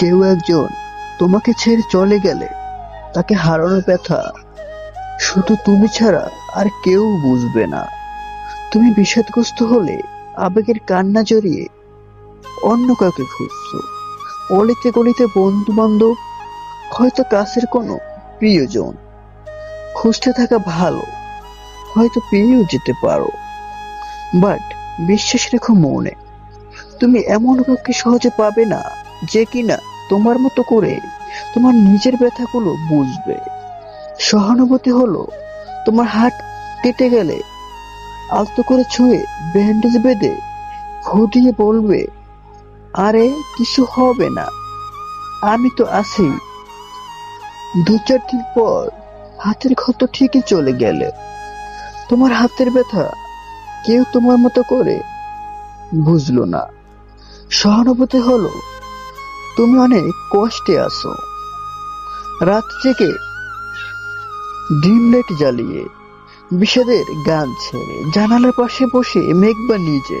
কেউ একজন তোমাকে ছেড়ে চলে গেলে তাকে হারানোর ব্যথা শুধু তুমি ছাড়া আর কেউ বুঝবে না। তুমি বিষাদগ্রস্ত হলে আবেগের কান্না জড়িয়ে অন্য কাউকে খুঁজছো। অলিতে গলিতে বন্ধু বান্ধব হয়তো কাছের কোনো প্রিয়জন। খুঁজতে থাকা ভালো, হয়তো পেয়েও যেতে পারো। বাট বিশ্বাস রেখো মনে, তুমি এমন কাউকে সহজে পাবে না যে কিনা তোমার মতো করে তোমার নিজের ব্যথাগুলো বুঝবে। সহানুভূতি হলো, তোমার হাত কেটে গেলে আলতো করে ছুঁয়ে ব্যান্ডেজ বেঁধে ফু বলবে, আরে, কিছু হবে না। আমি তো আছি। দু চার দিন পর হাতের ক্ষত ঠিকই চলে গেলে। তোমার হাতের ব্যথা কেউ তোমার মতো করে বুঝলো না। সহানুভূতি হলো তুমি অনেক কষ্টে আছো। রাত জেগে ডিম লাইট জ্বালিয়ে বিষাদের গান ছেড়ে জানালার পাশে বসে মেঘবা নিজে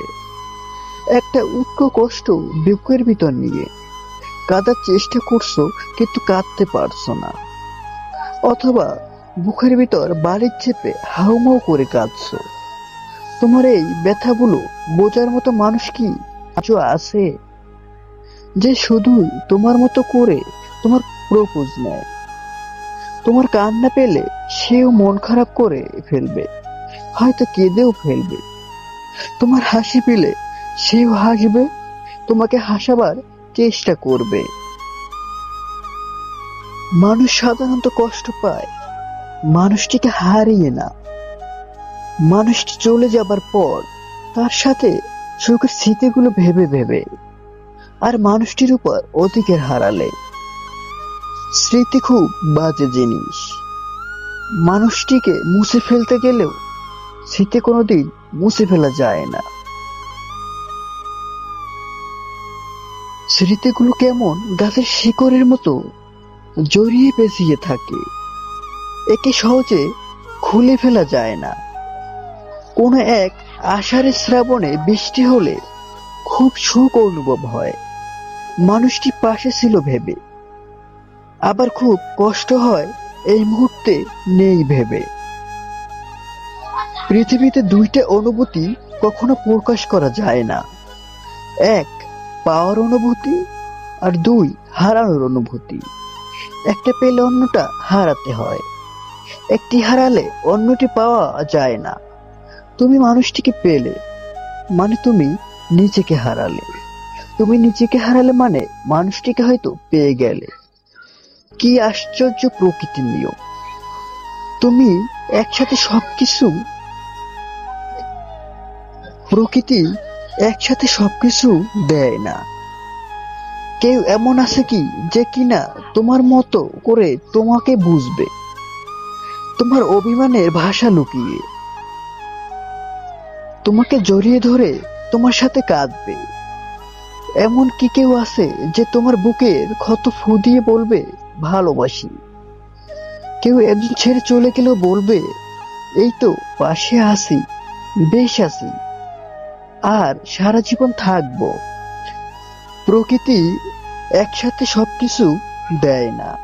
একটা উটকো কষ্ট বুকের ভিতর নিয়ে কাঁদার চেষ্টা করছ কিন্তু কাঁদতে পারছ না। অথবা বুকের ভিতর বাড়ির চেপে হাউমাউ করে কাঁদছো। তোমার এই ব্যথাগুলো বোঝার মতো মানুষ কি আছে? যে শুধুই তোমার মতো করে তোমার প্রপোজ নেয়। তোমার কান্না পেলে সেও মন খারাপ করে ফেলবে, হয়তো কেঁদেও ফেলবে। তোমার হাসি পেলে সেও হাসবে, তোমাকে হাসাবার চেষ্টা করবে। মানুষ সাধারণত কষ্ট পায়, মানুষটিকে হারিয়ে না। মানুষটি চলে যাবার পর তার সাথে সুখের স্মৃতিগুলো ভেবে ভেবে। আর মানুষটির উপর অধিকের হারালে। স্মৃতি খুব বাজে জিনিস। মানুষটিকে মুছে ফেলতে গেলেও স্মৃতি কোনোদিন মুছে ফেলা যায় না। স্মৃতিগুলো কেমন গাছের শিকড়ের মতো জড়িয়ে পেঁচিয়ে থাকে। একে সহজে খুলে ফেলা যায় না। কোনো এক আষাঢ়ের শ্রাবণে বৃষ্টি হলে খুব সুখ অনুভব হয়। মানুষটি পাশে ছিল ভেবে। আবার খুব কষ্ট হয় এই মুহূর্তে নেই ভেবে। পৃথিবীতে দুইটা অনুভূতি কখনো প্রকাশ করা যায় না। এক, পাওয়ার অনুভূতি, আর দুই, হারানোর অনুভূতি। একটা পেলে অন্যটা হারাতে হয়। একটি হারালে অন্যটি পাওয়া যায় না। তুমি মানুষটিকে পেলে মানে তুমি নিজেকে হারালে। তুমি নিজেকে হারালে মানে মানুষটিকে হয়তো পেয়ে গেলে। কি আশ্চর্য প্রকৃতির নিয়ম। তুমি একসাথে সবকিছু প্রকৃতি একসাথে সবকিছু দেয় না। কেউ এমন আছে কি যে কিনা তোমার মতো করে তোমাকে বুঝবে। তোমার অভিমানের ভাষা লুকিয়ে। তোমাকে জড়িয়ে ধরে তোমার সাথে কাঁদবে। এমন কি কেউ আছে যে তোমার বুকের ক্ষত ফু দিয়ে বলবে, ভালোবাসি কেউ একজন ছেড়ে চলে গেলেও বলবে, এই তো পাশে আছি, বেশ আছি, আর সারা জীবন থাকব প্রকৃতি একসাথে সবকিছু দেয় না।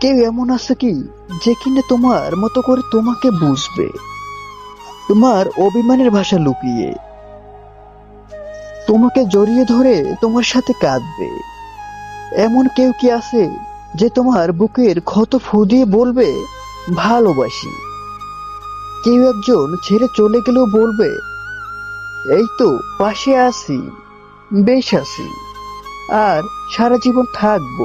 কেউ এমন আছে কি যে কিনা তোমার মতো করে তোমাকে বুঝবে? তোমার অভিমানের ভাষা লুকিয়ে। তোমাকে জড়িয়ে ধরে তোমার সাথে কাঁদবে। এমন কেউ কি আছে যে তোমার বুকের ক্ষত ফুদিয়ে বলবে, ভালোবাসি কেউ একজন ছেড়ে চলে গেলেও বলবে, এই তো, পাশে আছি, বেশ আছি, আর সারা জীবন থাকব।